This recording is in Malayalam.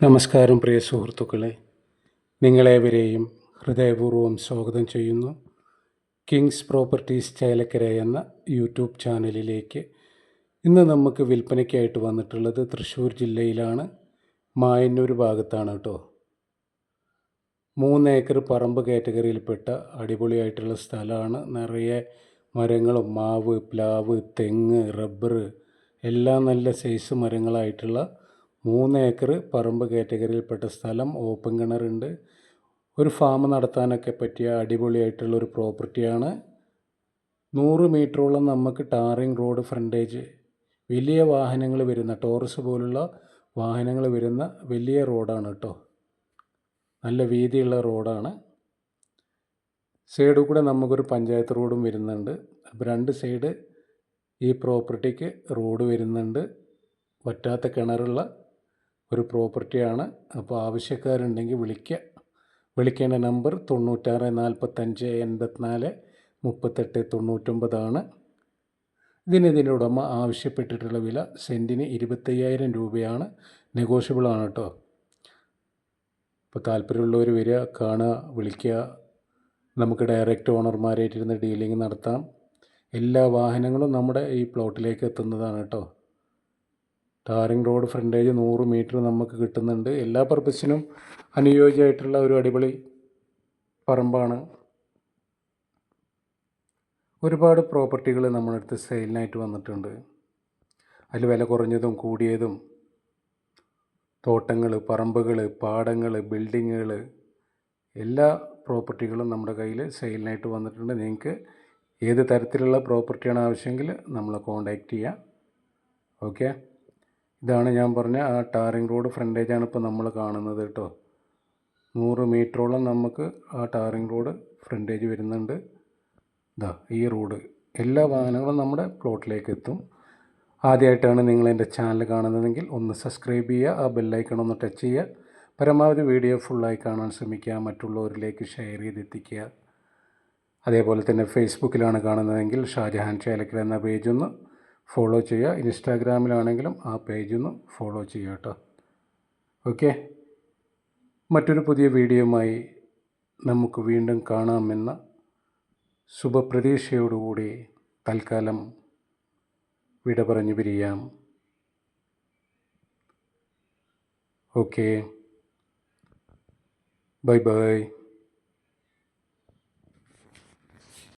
നമസ്കാരം പ്രിയ സുഹൃത്തുക്കളെ. നിങ്ങളേവരെയും ഹൃദയപൂർവം സ്വാഗതം ചെയ്യുന്നു. കിങ്സ് പ്രോപ്പർട്ടീസ് ചേലക്കര എന്ന യൂട്യൂബ് ചാനലിലേക്ക് ഇന്ന് നമുക്ക് വിൽപ്പനയ്ക്കായിട്ട് വന്നിട്ടുള്ളത് തൃശ്ശൂർ ജില്ലയിലാണ്. മായന്നൂർ ഭാഗത്താണ് കേട്ടോ. മൂന്ന് ഏക്കർ പറമ്പ് കാറ്റഗറിയിൽപ്പെട്ട അടിപൊളിയായിട്ടുള്ള സ്ഥലമാണ്. നിറയെ മരങ്ങളും മാവ് പ്ലാവ് തെങ്ങ് റബ്ബർ എല്ലാം നല്ല സൈസ് മരങ്ങളായിട്ടുള്ള മൂന്ന് ഏക്കർ പറമ്പ് കാറ്റഗറിയിൽപ്പെട്ട സ്ഥലം ഓപ്പൺ കിണറുണ്ട് ഒരു ഫാം നടത്താനൊക്കെ പറ്റിയ അടിപൊളിയായിട്ടുള്ള ഒരു പ്രോപ്പർട്ടിയാണ്. നൂറ് മീറ്ററോളം നമുക്ക് ടാറിങ് റോഡ് ഫ്രണ്ടേജ് വലിയ വാഹനങ്ങൾ വരുന്ന ടോറസ് പോലുള്ള വാഹനങ്ങൾ വരുന്ന വലിയ റോഡാണ് കേട്ടോ. നല്ല വീതിയുള്ള റോഡാണ്. സൈഡിൽ കൂടെ നമുക്കൊരു പഞ്ചായത്ത് റോഡും വരുന്നുണ്ട്. അപ്പോൾ രണ്ട് സൈഡ് ഈ പ്രോപ്പർട്ടിക്ക് റോഡ് വരുന്നുണ്ട്. വറ്റാത്ത കിണറുള്ള ഒരു പ്രോപ്പർട്ടിയാണ് അപ്പോൾ ആവശ്യക്കാരുണ്ടെങ്കിൽ വിളിക്കുക വിളിക്കേണ്ട നമ്പർ തൊണ്ണൂറ്റാറ് നാൽപ്പത്തഞ്ച് എൺപത്തിനാല് മുപ്പത്തെട്ട് തൊണ്ണൂറ്റൊമ്പതാണ് ഇതിന് ഇതിന്റെ ഉടമ ആവശ്യപ്പെട്ടിട്ടുള്ള വില സെന്റിന് ഇരുപത്തയ്യായിരം രൂപയാണ്. നെഗോഷ്യബിളാണ് കേട്ടോ. അപ്പോൾ താല്പര്യമുള്ളവർ വരിക കാണുക വിളിക്കുക. നമുക്ക് ഡയറക്റ്റ് ഓണർമാരായിട്ടിരുന്ന് ഡീലിംഗ് നടത്താം. എല്ലാ വാഹനങ്ങളും നമ്മുടെ ഈ പ്ലോട്ടിലേക്ക് എത്തുന്നതാണ് കേട്ടോ. ടാറിങ് റോഡ് ഫ്രണ്ടേജ് നൂറ് മീറ്റർ നമുക്ക് കിട്ടുന്നുണ്ട്. എല്ലാ പർപ്പസിനും അനുയോജ്യമായിട്ടുള്ള ഒരു അടിപൊളി പറമ്പാണ്. ഒരുപാട് പ്രോപ്പർട്ടികൾ നമ്മുടെ അടുത്ത് സെയിലിനായിട്ട് വന്നിട്ടുണ്ട്. അതിൽ വില കുറഞ്ഞതും കൂടിയതും തോട്ടങ്ങൾ പറമ്പുകൾ പാടങ്ങൾ ബിൽഡിങ്ങുകൾ എല്ലാ പ്രോപ്പർട്ടികളും നമ്മുടെ കയ്യിൽ സെയിലിനായിട്ട് വന്നിട്ടുണ്ട്. നിങ്ങൾക്ക് ഏത് തരത്തിലുള്ള പ്രോപ്പർട്ടിയാണ് ആവശ്യമെങ്കിൽ നമ്മളെ കോണ്ടാക്റ്റ് ചെയ്യാം. ഓക്കെ ഇതാണ് ഞാൻ പറഞ്ഞ ആ ടാറിങ് റോഡ് ഫ്രണ്ടേജാണ് ഇപ്പോൾ നമ്മൾ കാണുന്നത് കേട്ടോ. നൂറ് മീറ്ററോളം നമുക്ക് ആ ടാറിങ് റോഡ് ഫ്രണ്ടേജ് വരുന്നുണ്ട്. ഇതാ ഈ റോഡ്. എല്ലാ വാഹനങ്ങളും നമ്മുടെ പ്ലോട്ടിലേക്ക് എത്തും. ആദ്യമായിട്ടാണ് നിങ്ങൾ എന്റെ ചാനൽ കാണുന്നതെങ്കിൽ ഒന്ന് സബ്സ്ക്രൈബ് ചെയ്യുക ആ ബെല്ലൈക്കൺ ഒന്ന് ടച്ച് ചെയ്യുക. പരമാവധി വീഡിയോ ഫുള്ളായി കാണാൻ ശ്രമിക്കുക മറ്റുള്ളവരിലേക്ക് ഷെയർ ചെയ്തെത്തിക്കുക. അതേപോലെ തന്നെ ഫേസ്ബുക്കിലാണ് കാണുന്നതെങ്കിൽ ഷാജഹാൻ ചേലക്കൽ എന്ന പേജൊന്ന് ഫോളോ ചെയ്യുക. ഇൻസ്റ്റാഗ്രാമിലാണെങ്കിലും ആ പേജ് ഒന്ന് ഫോളോ ചെയ്യുക കേട്ടോ. ഓക്കെ? മറ്റൊരു പുതിയ വീഡിയോയുമായി നമുക്ക് വീണ്ടും കാണാമെന്ന ശുഭപ്രതീക്ഷയോടുകൂടി തൽക്കാലം വിട പറഞ്ഞു പിരിയാം. ഓക്കെ? Bye bye.